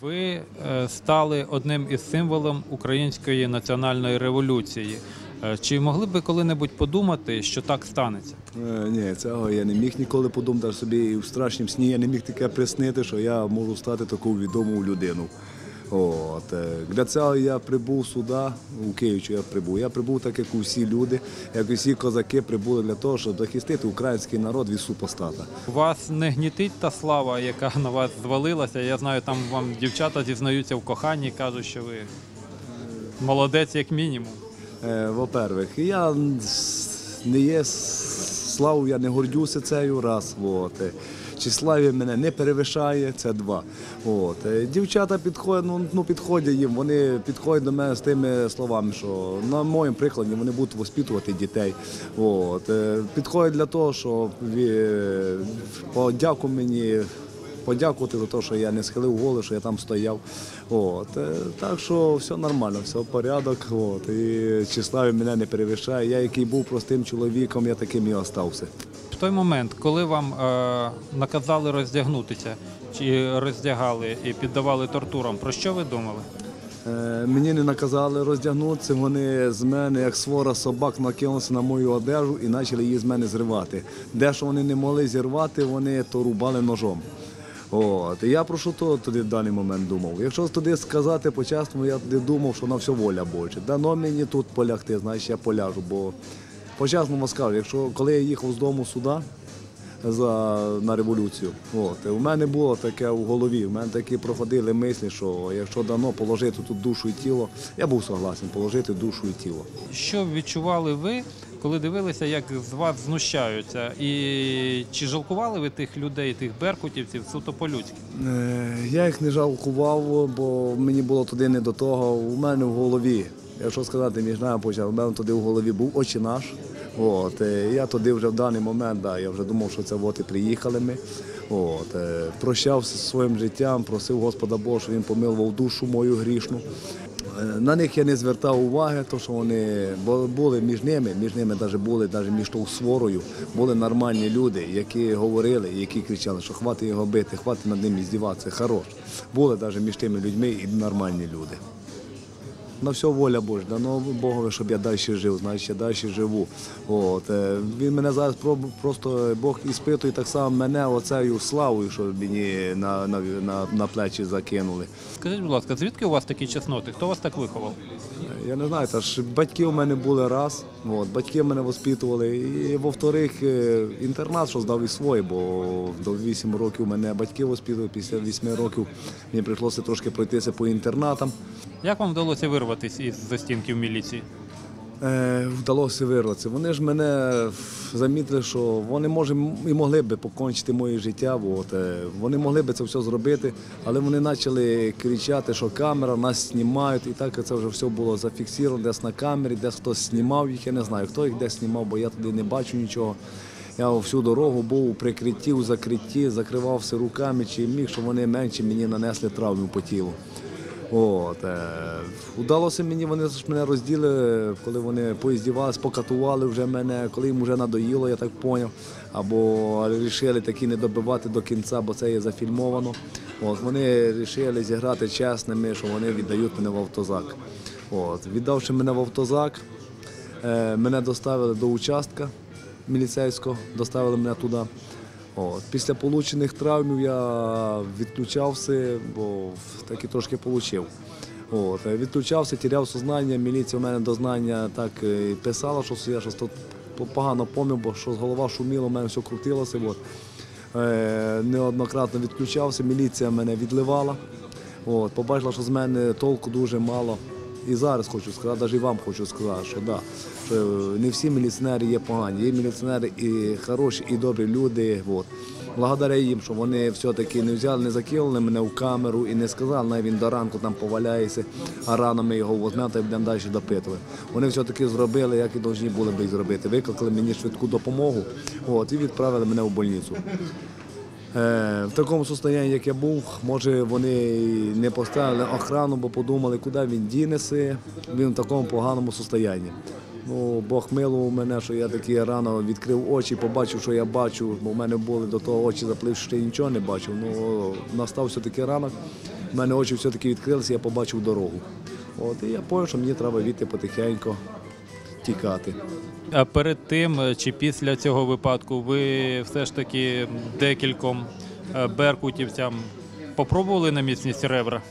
Ви е, стали одним із символом української національної революції. Е, Чи могли б коли-небудь подумати, що так станеться? Е, Ні, цього я не міг ніколи подумати собі і в страшнім сні. Я не міг таке приснити, що я можу стати таку відому людину. От. е, Для цього я прибув сюди, у Київчу я прибув. Я прибув так, як усі люди, як усі козаки прибули для того, щоб захистити український народ від супостата. Вас не гнітить та слава, яка на вас звалилася. Я знаю, там вам дівчата зізнаються в коханні, кажуть, що ви молодець як мінімум. Е, Во-первых, я не є славу, я не гордюся цею раз. От. Числаві мене не перевищає, це два. От. е, Дівчата підходять, ну, ну підходять їм, вони підходять до мене з тими словами, що на моєму прикладі вони будуть воспитувати дітей. От. е, Підходять для того, щоб е, подяку мені подякувати за те, що я не схилив голову, що я там стояв. От. Так що все нормально, все порядок. От. І числаві мене не перевищає. Я, який був простим чоловіком, я таким і остався. Той момент, коли вам е, наказали роздягнутися, чи роздягали і піддавали тортурам, про що ви думали? Е, Мені не наказали роздягнутися, вони з мене, як свора собак, накинулися на мою одежу і почали її з мене зривати. Де що вони не могли зірвати, вони то рубали ножом. От. Я про що то тоді в даний момент думав. Якщо туди сказати по-чесному, я тоді думав, що на все воля Божа. Дано мені тут полягти, значить я поляжу. Бо по-чесному скажу, якщо коли я їхав з дому сюди, за, на революцію. От. У мене було таке в голові, у мене такі проходили мислі, що якщо дано положити тут душу і тіло, я був согласен положити душу і тіло. Що відчували ви, коли дивилися, як з вас знущаються? І чи жалкували ви тих людей, тих беркутівців суто по-людськи? Е, Я їх не жалкував, бо мені було туди не до того. У мене в голові, якщо сказати між нами почав, у мене туди в голові був очі наш. От, е, я туди вже в даний момент, да, я вже думав, що це от і приїхали ми. От, е, прощався своїм життям, просив Господа Бога, щоб він помилував душу мою грішну. Е, На них я не звертав уваги, тому що вони були між ними, між ними навіть були навіть між тою сворою, були нормальні люди, які говорили, які кричали, що хватить його бити, хватить над ним здіватися, хорош. Були навіть між тими людьми і нормальні люди. На все воля Божа, дано Богові, щоб я далі жив, значить я далі живу. От. е, Він мене зараз просто Бог іспитує так само мене оцею славою, що мені на, на, на, на плечі закинули. Скажіть, будь ласка, звідки у вас такі чесноти? Хто вас так виховав? Я не знаю, та ж батьки у мене були раз, от, батьки мене воспитували. І во-вторых, е, інтернат, що здав і свій, бо до 8 років мене батьки воспитували, після 8 років мені прийшлося трошки пройтися по інтернатам. Як вам вдалося вирватися із застінків міліції? Е, вдалося вирватися. Вони ж мене замітили, що вони може і могли б покончити моє життя. От, е, вони могли б це все зробити, але вони почали кричати, що камера нас знімають, і так це вже все було зафіксовано десь на камері, десь хтось знімав їх. Я не знаю, хто їх десь знімав, бо я туди не бачу нічого. Я всю дорогу був у прикритті, у закритті, закривався руками, чи міг, щоб вони менше мені нанесли травму по тілу. От, удалося мені, вони ж мене розділи, коли вони поїздівалися, покатували вже мене, коли їм вже надоїло, я так зрозумів. Або вирішили таки не добивати до кінця, бо це є зафільмовано. От, вони вирішили зіграти чесними, що вони віддають мене в автозак. От, віддавши мене в автозак, е, мене доставили до участка міліцейського, доставили мене туди. От. Після получених травмів я відключався, бо таки трошки отримав. От. е, Відключався, тіряв сознання, міліція у мене до знання так е, і писала, що я щось тут погано пам'ятав, бо що голова шуміла, у мене все крутилося. От. Е, Неоднократно відключався, міліція мене відливала. От. Побачила, що з мене толку дуже мало. І зараз хочу сказати, навіть і вам хочу сказати, що, да, що не всі міліціонери є погані. Є міліціонери і хороші, і добрі люди. От. Благодаря їм, що вони все-таки не взяли, не закинули мене в камеру і не сказали, навіть він до ранку там поваляється, а рано ми його візьмемо та будемо далі допитувати. Вони все-таки зробили, як і повинні були б зробити. Викликали мені швидку допомогу от, і відправили мене в больницю. Е, В такому стані, як я був, може вони не поставили охрану, бо подумали, куди він дінеться. Він в такому поганому стані. Ну, Бог милував мене, що я таки рано відкрив очі, побачив, що я бачу, бо в мене були до того очі запливши, я нічого не бачив. Ну, настав все-таки ранок, в мене очі все-таки відкрилися, я побачив дорогу. От, і я зрозумів, що мені треба відти потихеньку тікати. А перед тим е, чи після цього випадку ви все ж таки декільком е, беркутівцям попробували на міцність ребра?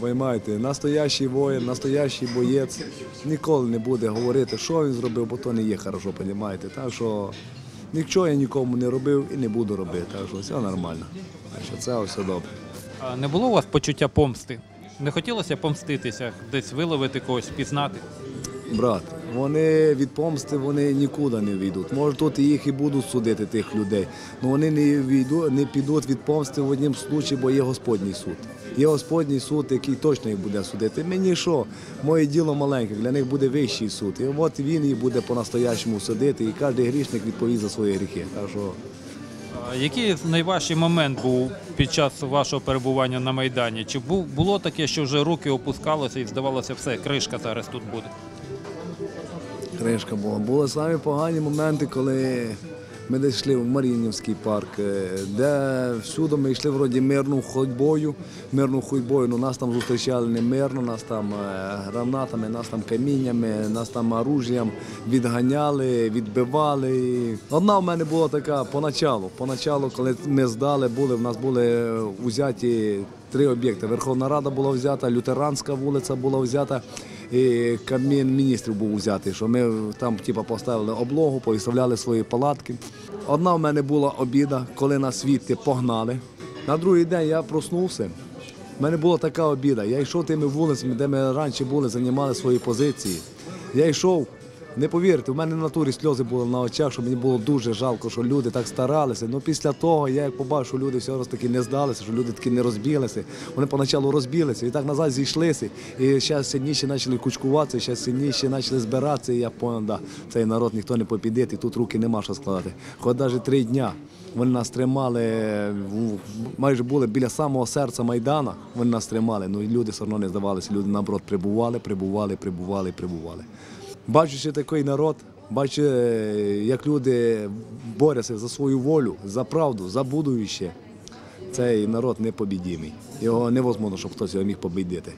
Поймаєте, настоящий воїн, настоящий боєць ніколи не буде говорити, що він зробив, бо то не є хорошо, розумієте. Так що нічого я нікому не робив і не буду робити. Так що все нормально. Так що це все добре. А не було у вас почуття помсти? Не хотілося помститися, десь виловити когось, пізнати? Брат, вони від помсти вони нікуди не війдуть. Може, тут їх і будуть судити тих людей. але вони не війду, не підуть від помсти в однім случаї, бо є Господній суд. Є Господній суд, який точно їх буде судити. Мені що? Моє діло маленьке, для них буде вищий суд. І от він їх буде по-настоящому судити, і кожен грішник відповість за свої гріхи. Так що Який найважчий момент був під час вашого перебування на Майдані? Чи було таке, що вже руки опускалися і здавалося, все, кришка зараз тут буде? Кришка була. Були самі погані моменти, коли ми десь йшли в Марінівський парк, е, де всюди ми йшли вроді мирну ходьбою, мирну ходьбою, ну нас там зустрічали не мирно, нас там е, гранатами, нас там каміннями, нас там оружієм відганяли, відбивали. Одна в мене була така поначалу. Поначалу, коли ми здали, були, в нас були узяті три об'єкти. Верховна Рада була взята, Лютеранська вулиця була взята. І Кабмін міністрів був взятий, що ми там типу, поставили облогу, повиставляли свої палатки. Одна в мене була обіда, коли нас звідти погнали. На другий день я проснувся. У мене була така обіда. Я йшов тими вулицями, де ми раніше були, займали свої позиції. Я йшов, не повірте, в мене в натурі сльози були на очах, що мені було дуже жалко, що люди так старалися. Ну після того я як побачив, що люди все раз таки не здалися, що люди таки не розбіглися. Вони поначалу розбілися і так назад зійшлися. І зараз сильніше почали кучкуватися, зараз сильніше почали збиратися. І я поняв, да, цей народ ніхто не попідить, і тут руки нема що складати. Хоч навіть три дня. Вони нас тримали, майже були біля самого серця Майдана, вони нас тримали, ну і люди все одно не здавалися. Люди наоборот прибували, прибували, прибували, прибували. Бачучи такий народ, бачу, як люди борються за свою волю, за правду, за будуще, цей народ непобідімий. Його невозможно, щоб хтось його міг побідити.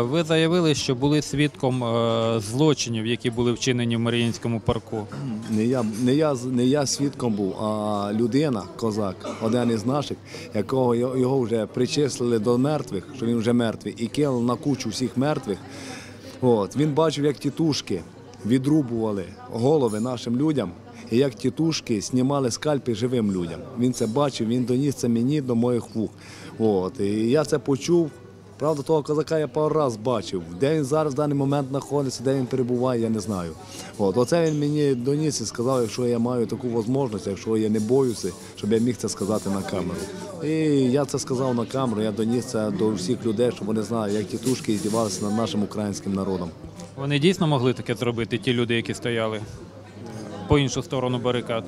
Ви заявили, що були свідком е, злочинів, які були вчинені в Маріїнському парку. Не я, не я, не я свідком був, а людина, козак, один із наших, якого його вже причислили до мертвих, що він вже мертвий, і кинули на кучу всіх мертвих. От, він бачив, як тітушки відрубували голови нашим людям, і як тітушки знімали скальпи живим людям. Він це бачив, він доніс це мені до моїх вух. От, і я це почув. Правда, того козака я пару раз бачив. Де він зараз в даний момент знаходиться, де він перебуває, я не знаю. От, оце він мені доніс і сказав, якщо я маю таку можливість, якщо я не боюся, щоб я міг це сказати на камеру. І я це сказав на камеру, я доніс це до всіх людей, щоб вони знали, як тітушки здівалися над нашим українським народом. Вони дійсно могли таке зробити, ті люди, які стояли по іншу сторону барикад.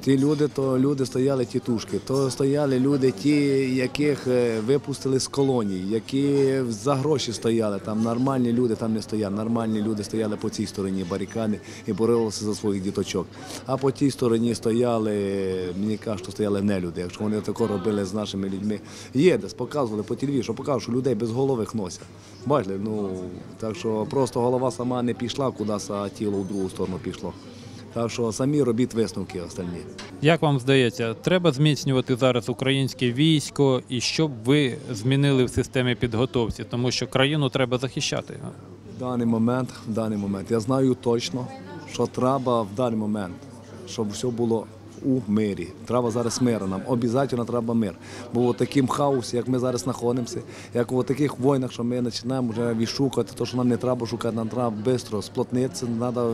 Ті люди, то люди стояли тітушки, то стояли люди, ті, яких е, випустили з колоній, які за гроші стояли. Там нормальні люди там не стояли. Нормальні люди стояли по цій стороні барикади і боролися за своїх діточок. А по тій стороні стояли, мені кажуть, що стояли нелюди. Якщо вони тако робили з нашими людьми. Є десь показували по телевізору, що показують, що людей без голових носять. Бачили, ну так що просто голова сама не пішла кудись, а тіло в другу сторону пішло. Так що самі робіть висновки остальні. Як вам здається, треба зміцнювати зараз українське військо і що б ви змінили в системі підготовці, тому що країну треба захищати. В даний момент, в даний момент, я знаю точно, що треба в даний момент, щоб все було у мирі. Треба зараз миру нам. Обов'язково треба мир. Бо в таким хаосі, як ми зараз знаходимося, як в таких війнах, що ми починаємо вже відшукати, то що нам не треба шукати, нам треба швидко сплотнитися, треба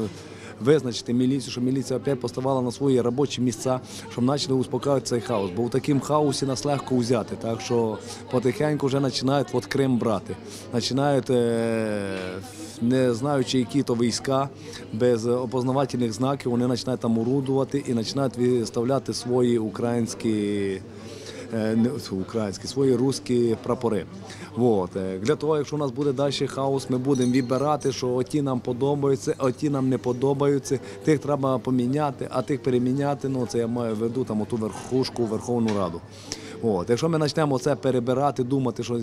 визначити міліцію, щоб міліція опять поставала на свої робочі місця, щоб почали успокоювати цей хаос. Бо в такому хаосі нас легко взяти. Так що потихеньку вже починають от Крим брати. Починають, е, не знаючи, які то війська, без опознавательних знаків, вони починають там орудувати і починають виставляти свої українські українські, свої русські прапори. От. е, Для того, якщо у нас буде далі хаос, ми будемо вибирати, що оті нам подобаються, оті нам не подобаються. Тих треба поміняти, а тих переміняти. Ну це я маю в виду там оту верхушку Верховну Раду. От. Якщо ми почнемо це перебирати, думати, що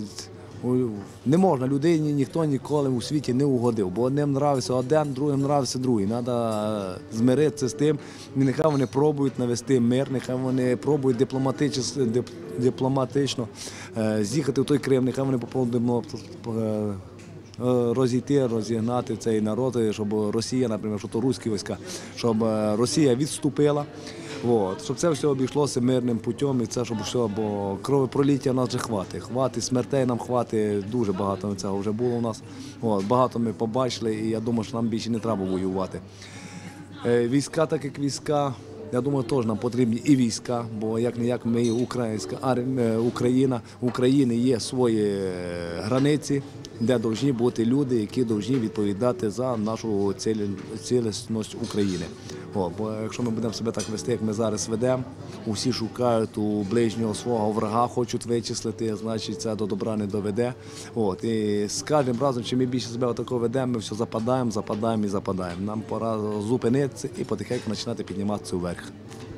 Не можна людині ніхто ніколи у світі не угодив, бо одним нравиться один, другим нравиться другий. Треба змиритися з тим. Нехай вони пробують навести мир, нехай вони пробують дипломатично, дип- дипломатично е, з'їхати в той Крим, нехай вони попробують е, е, розійти, розігнати цей народ, щоб Росія, наприклад, що то руські війська, щоб Росія відступила. От, щоб це все обійшлося мирним путем і це щоб все, бо кровопроліття нас вже хватить. Хватить смертей нам хватить, дуже багато цього вже було у нас. От, багато ми побачили, і я думаю, що нам більше не треба воювати. Е, Війська, так як війська, я думаю, теж нам потрібні і війська, бо як не як ми українська армія, Україна, у України є свої е, границі, де повинні бути люди, які повинні відповідати за нашу цілісність України. О, бо якщо ми будемо себе так вести, як ми зараз ведемо, усі шукають у ближнього свого врага, хочуть вичислити, значить це до добра не доведе. От і з кожним разом, чим ми більше себе отако ведемо, ми все западаємо, западаємо і западаємо. Нам пора зупинитися і потихеньку починати підніматися вверх.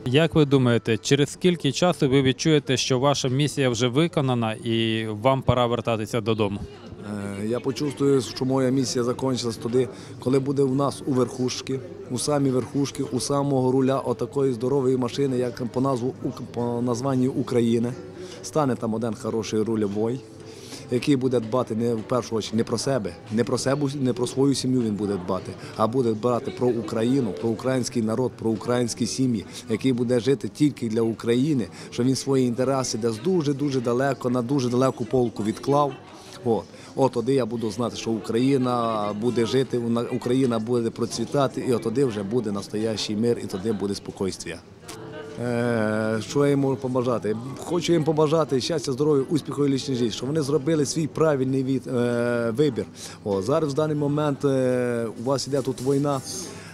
Як ви думаєте, через скільки часу ви відчуєте, що ваша місія вже виконана і вам пора вертатися додому? Е, Я почувствую, що моя місія закінчилась тоді, коли буде у нас у верхушки, у самій верхушки, у самого руля отакої здорової машини, як по назву по названні України. Стане там один хороший рульовий, який буде дбати не в першу чергу не про себе, не про себе, не про свою сім'ю він буде дбати, а буде дбати про Україну, про український народ, про українські сім'ї, який буде жити тільки для України, що він свої інтереси десь дуже дуже далеко на дуже далеку полку відклав. От. От тоді я буду знати, що Україна буде жити, Україна буде процвітати, і от тоді вже буде настоящий мир, і тоді буде спокійствие. Що я їм можу побажати? Хочу їм побажати щастя, здоров'я, успіху і лічної житті, щоб вони зробили свій правильний від, е, вибір. О, зараз в даний момент е, у вас іде тут війна.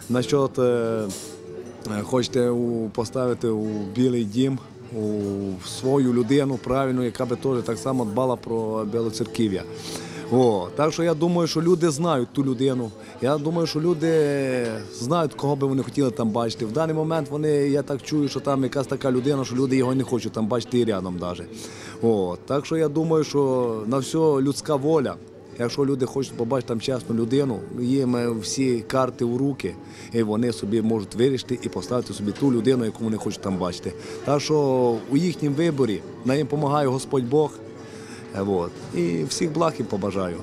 Насчет е, е, хочете у, поставити у білий дім свою людину правильну, яка би теж так само дбала про Білоцерків'я. О, так що я думаю, що люди знають ту людину. Я думаю, що люди знають, кого би вони хотіли там бачити. В даний момент вони, я так чую, що там якась така людина, що люди його не хочуть там бачити і рядом навіть. О, так що я думаю, що на все людська воля. Якщо люди хочуть побачити там чесну людину, їм е, всі карти у руки, і вони собі можуть вирішити і поставити собі ту людину, яку вони хочуть там бачити. Так що у їхнім виборі на їм допомагає Господь Бог. От. І всіх благ їм побажаю.